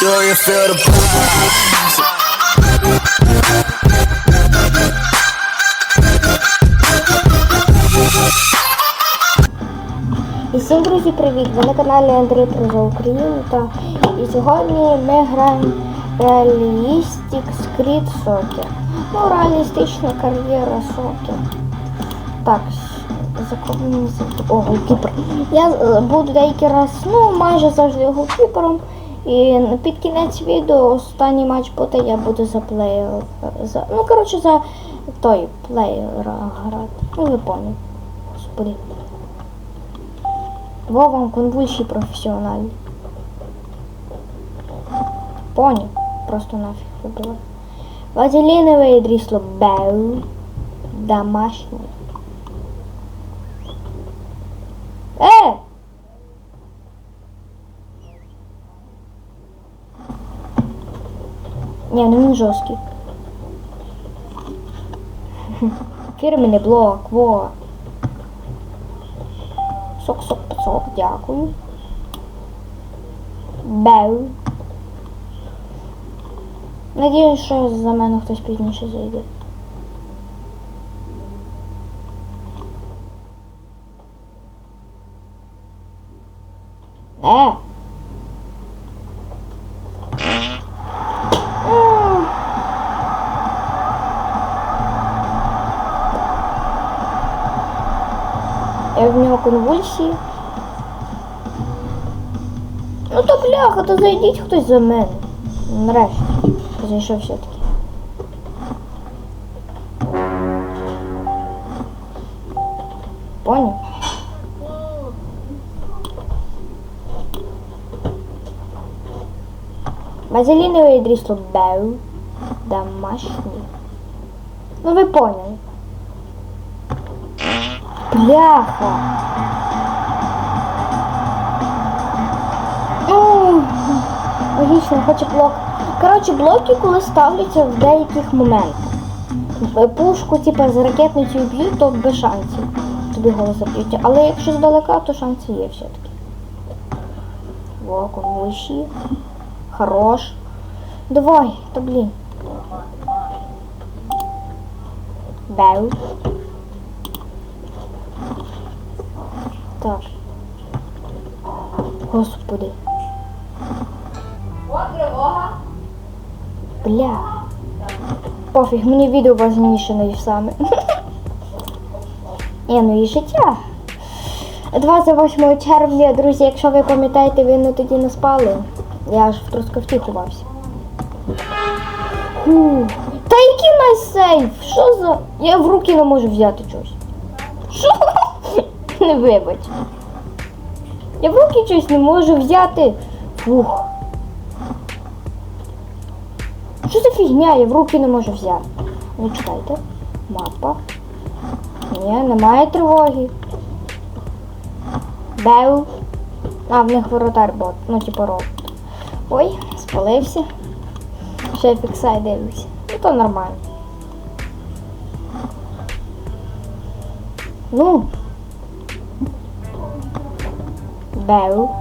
Do you feel the? І всім друзі, привіт! Ви на каналі Андрій про за Україну і сьогодні ми граємо Realistic Creed Soccer. Ну, реалістична кар'єра Soccer. Так, за кого мені за- О, голкіпер. Я е, буду деякий раз, ну, майже завжди голкіпером. І під кінець відео останній матч буде, я буду за плеєр. За, ну, коротше, за той плеєра грати. Ну, ви поняли. Господи. Во вам конвульсії. Поні. Просто нафіг вибила. Вазелінове дрісло Беу. Домашнє. Е! Ні, ну він жорсткий. Фірменний блок, во. Сок, сок, сок, дякую. Беу. Надіюсь, що за мене хтось пізніше зайде. Е. конвульсії. Ну то бляха, то зайдіть хтось за мене. Нарешті. Зайшов все-таки. Понял? Базилиновое дрісло Беу. Домашній. Ну ви поняли. Бляха. Логічно, хоче блок. Коротше, блоки, коли ставляться в деяких моментах. Е, Пушку, типу, з ракетницею б'ють, то без шансів. Тобі голос заб'ють. Але якщо здалека, то шанси є все-таки. Во, конвульсії. Хорош. Давай, та блін. Беу. Так. Господи. Бля. Пофіг, мені відео важніше, ніж саме. Ні, ну і життя. 28 червня, друзі, якщо ви пам'ятаєте, ви не тоді не спали. Я аж в трускавці ховався. Фу. Та який найсейф? Що за. Я в руки не можу взяти щось. Що? Не вибач. Я в руки щось не можу взяти. Фух. Що за фігня? Я в руки не можу взяти. Ну чекайте. Мапа. Ні, немає тривоги. Беу. А, в них воротар бот. Ну, типу робот. Ой, спалився. Ще фіксай дивлюся. Ну то нормально. Ну. Беу.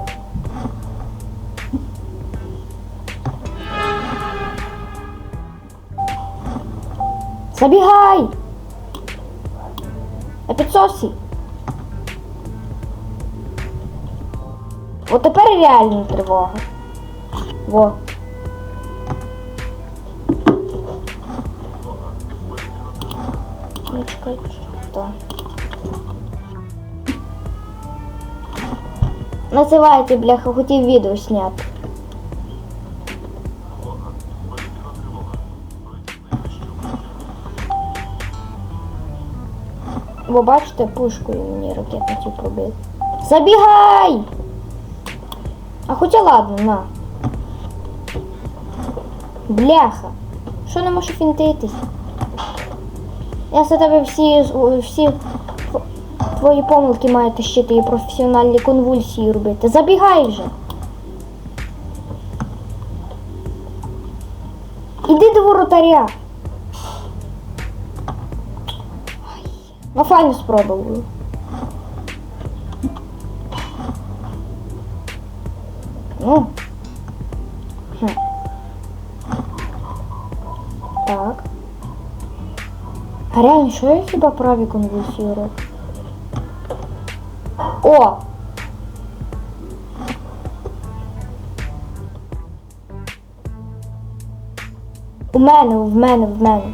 Забігай! На підсосі. От тепер реальна тривога. Во. Ну, чекай, що? Називайте, бляха, хотів відео зняти. Бо бачите, пушкою мені ракетницю пробив. Забігай! А хоча ладно, на. Бляха. Що не можу фінтитись? Я за тебе всі, всі твої помилки маю тащити і професіональні конвульсії робити. Забігай вже. Іди до воротаря. Ну, файно спробував. Ну. Так. А реально, що я хіба праві конвульсію? О! У мене, в мене, в мене.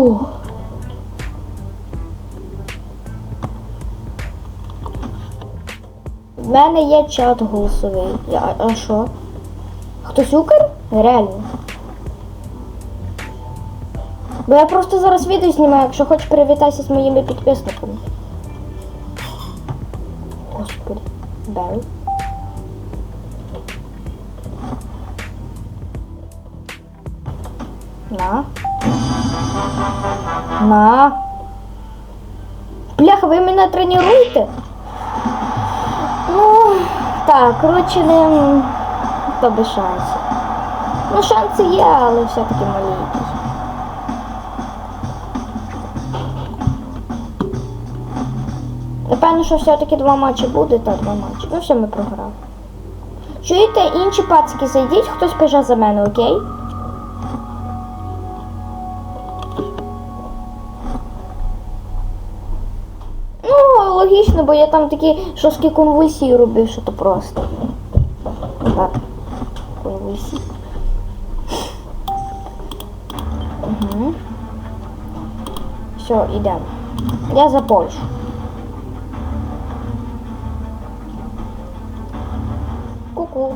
Фух. В мене є чат голосовий. Я- А що? Хтось укр? Реально. Бо я просто зараз відео знімаю, якщо хочеш привітайся з моїми підписниками. Господи, Бел. На. На. Бляха, ви мене тренуєте? Ну, так, коротше, не то без шансів. Ну, шанси є, але все-таки якісь. Напевно, що все-таки два матчі буде, та два матчі. Ну все, ми програли. Чуєте, інші пацики зайдіть, хтось біже за мене, окей? Логічно, бо я там такі жорсткі конвульсії робив, що то просто. Так. Конвульсії. Угу. Все, йдемо. Я за Польщу. Ку-ку.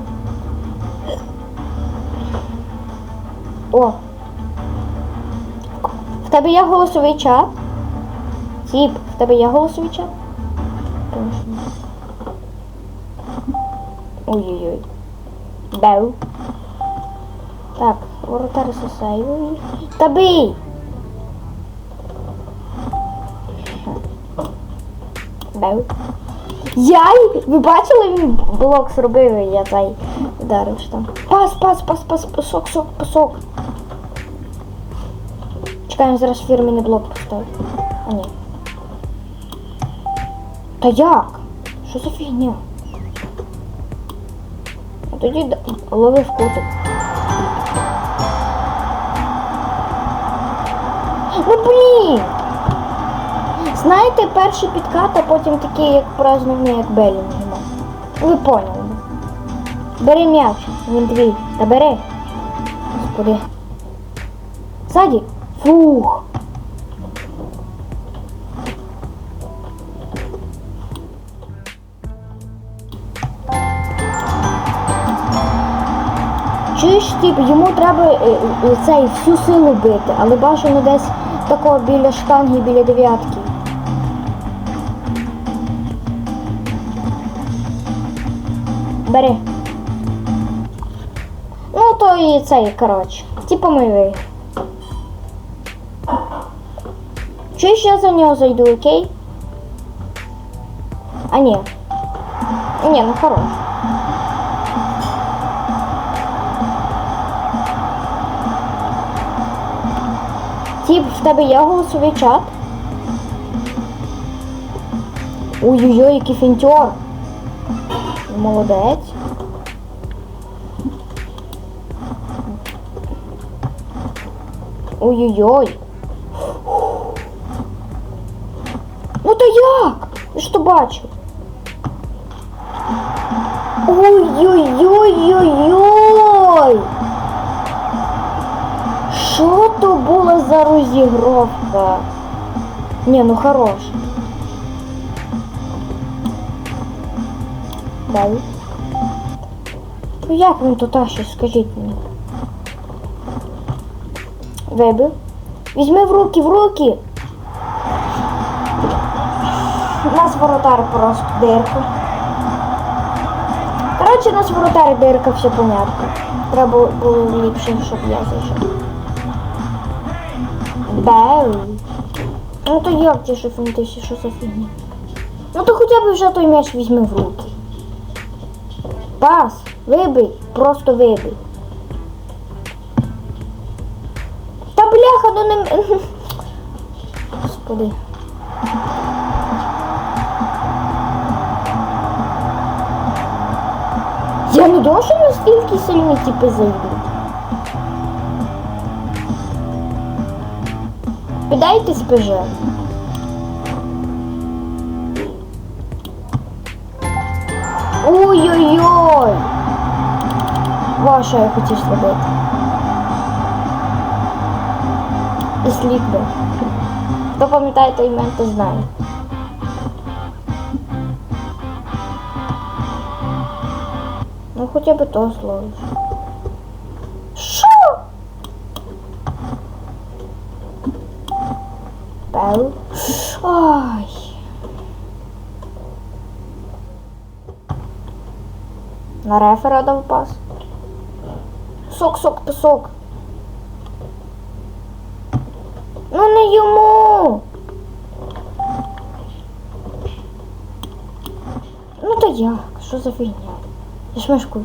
О. В тебе є голосовий чат? Тіп, в тебе є голосовий чат? Ой-ой-ой. Беу. Так, воротар засейвує. Та бий! Беу. Яй! Ви бачили, він блок зробив, я цей вдарив що там. Пас, пас, пас, пас, пасок, сок, пасок. Чекаємо, зараз фірменний блок поставить. А ні. Та як? Що за фігня? Тоді д- лови в кутик. Ну блін! Знаєте, перший підкат, а потім такий, як празднувний, як Белінгема. Ви поняли. Бери м'яч, він твій. Та бери. Господи. Ззаді. Фух. Тип, йому треба е, е, цей всю силу бити, але бажано десь такого біля штанги, біля дев'ятки. Бери. Ну, то і цей, коротше. Типу ми виграли. Чуєш, я за нього зайду, окей? А ні. Ні, ну хорош. Тіп, в тебе є голосовий чат? Ой-ой-ой, який фінтьор. Молодець. Ой-ой-ой. Ну то як? Ж то бачив? Ой-ой-ой-ой-ой! Що то було за розігровка? Ні, ну хорош. Далі. Ну як він тут тащить, скажіть мені. Вибив. Візьми в руки, в руки. Нас воротар просто дирка. Коротше, у нас воротар дирка, все понятно. Треба було ліпше, щоб я зайшов. Беу. Ну то як ті, що фінтисі, що за фігня? Ну то хоча б вже той м'яч візьми в руки. Пас, вибий, просто вибий. Та бляха, ну не... Господи. Я не що настільки сильні типи зайдуть. Підайте спиже. Ой-ой-ой! Ваша я хотів зробити. І слід би. Хто пам'ятає той мен, то знає. Ну хоча б то словиш. Що? Ай. На рефера дав пас. Сок, сок, пісок. Ну не йому. Ну то як? Що за фігня? Я ж мешку.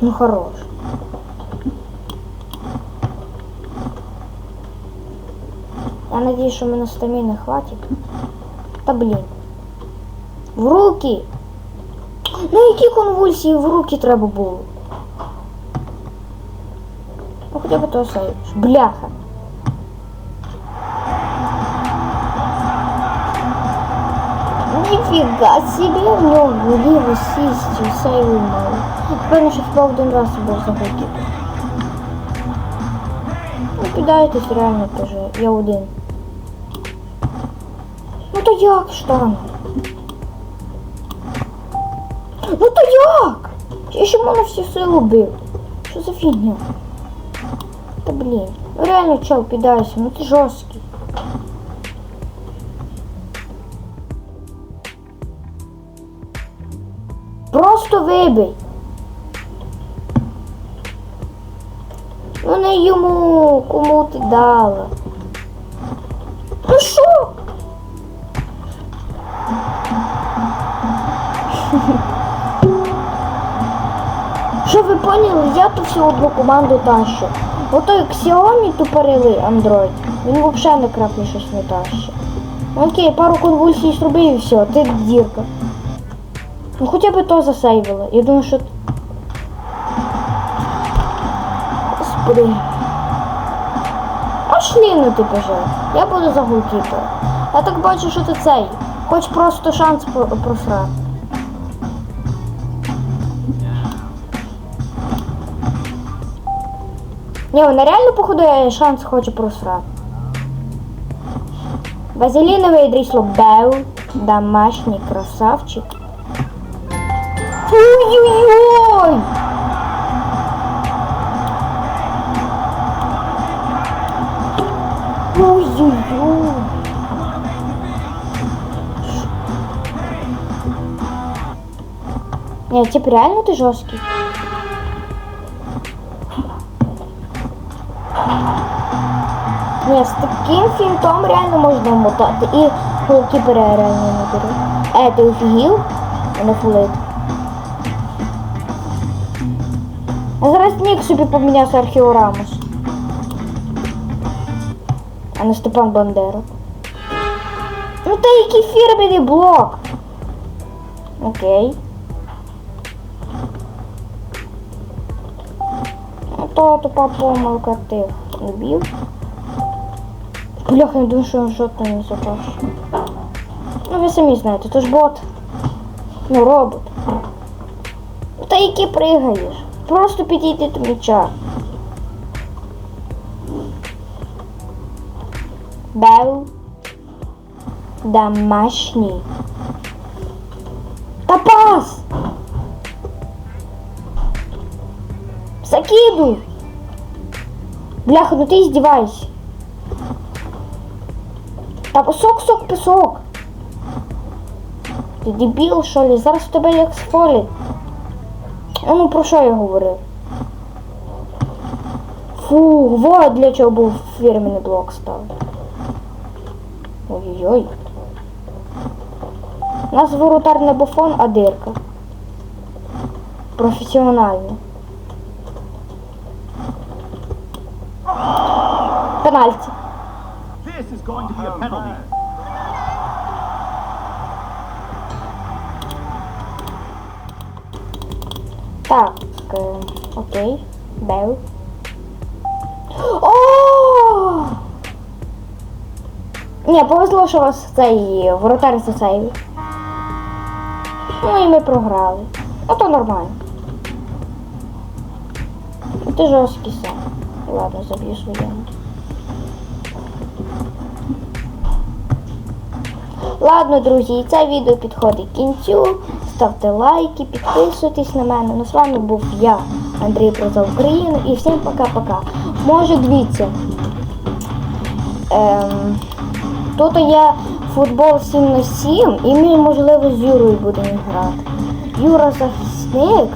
Ну хорош. Я надеюсь, що мене стаміни хватить. Та блін. В руки! Ну які конвульсії в руки треба було? Ну хоча б то сейвиш. Бляха. Ніфіга собі в нього ліво сісті, сейву мало. Певно, що хіба один раз був заготів. Ну підайтесь реально теж, я один. То як ж там? Ну то як? Я ще мене всі сили бив. Що за фігня? Та блін. Реально чел, підайся, ну ти жорсткий. Просто вибий. Ну не йому, кому ти дала. Ну що? Що ви поняли? Я ту всю одну команду тащу. Ото як Xiaomi тупорили Android, він взагалі не краплі щось не тащить. Окей, пару конвульсій зробив і все, ти дірка. Ну хоча б то засейвила. Я думаю, що. Господи. Пошли ну ти боже. Я буду за. Я так бачу, що ти цей. Хоч просто шанс про- просрати. Ні, вона реально походу я шанс хоче просрати. Базилінове дрісло Беу, домашній красавчик. Ой-ой-ой! Ой-ой-ой! Ні, типа реально ти жорсткий? Ні, з таким фінтом реально можна мотати. І голкіпера реально не беру. Е, ти офігів? Не фулит. А зараз нік собі поміняв Серхіо Рамос. А не Степан Бандера. Ну та який фірменний блок. Окей. Ну то тупа помилка тих любів. Бляха, я думаю, що він жодного не запаш. Ну ви самі знаєте, то ж бот. Ну робот. Та які пригаєш? Просто підійди до м'яча. Бел. Домашній. Та пас! Закидуй! Бляха, ну ти издевайся. Та сок, сок, пісок. Ти дебіл, що ли? Зараз в тебе як сфолі. А ну про що я говорив? Фу, вот для чого був фірменний блок став. Ой-ой-ой. У нас воротар не буфон, а дирка. Професіонально. Пенальті. Going to be a penalty. Так, е, окей. Бел. О! Ні, повезло, що у вас цей воротар засейвив. Ну і ми програли. А то нормально. Ти жорсткий сам. Ладно, заб'ю своєму. Ладно, друзі, це відео підходить кінцю. Ставте лайки, підписуйтесь на мене. Ну, з вами був я, Андрій про за Україну, і всім пока-пока. Може, дивіться. Ем, тут є футбол 7 на 7, і ми, можливо, з Юрою будемо грати. Юра захисник,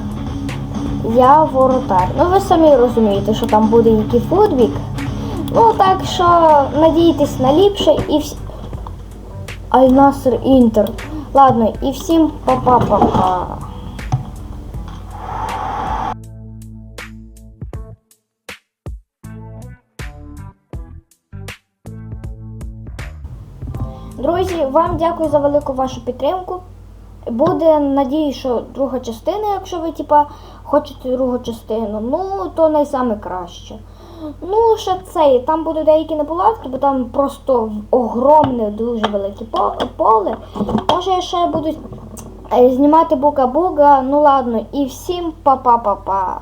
я воротар. Ну ви самі розумієте, що там буде який футбік. Ну так що надійтесь на ліпше і всі. Аль-Наср Інтер. Ладно, і всім па-па-па-па. Друзі, вам дякую за велику вашу підтримку. Буде надію, що друга частина, якщо ви типа хочете другу частину, ну то найсаме краще. Ну, ще цей, там будуть деякі неполадки, бо там просто огромне, дуже велике поле. Може, ще буду е, знімати бука-буга. Ну ладно, і всім па-па-па-па.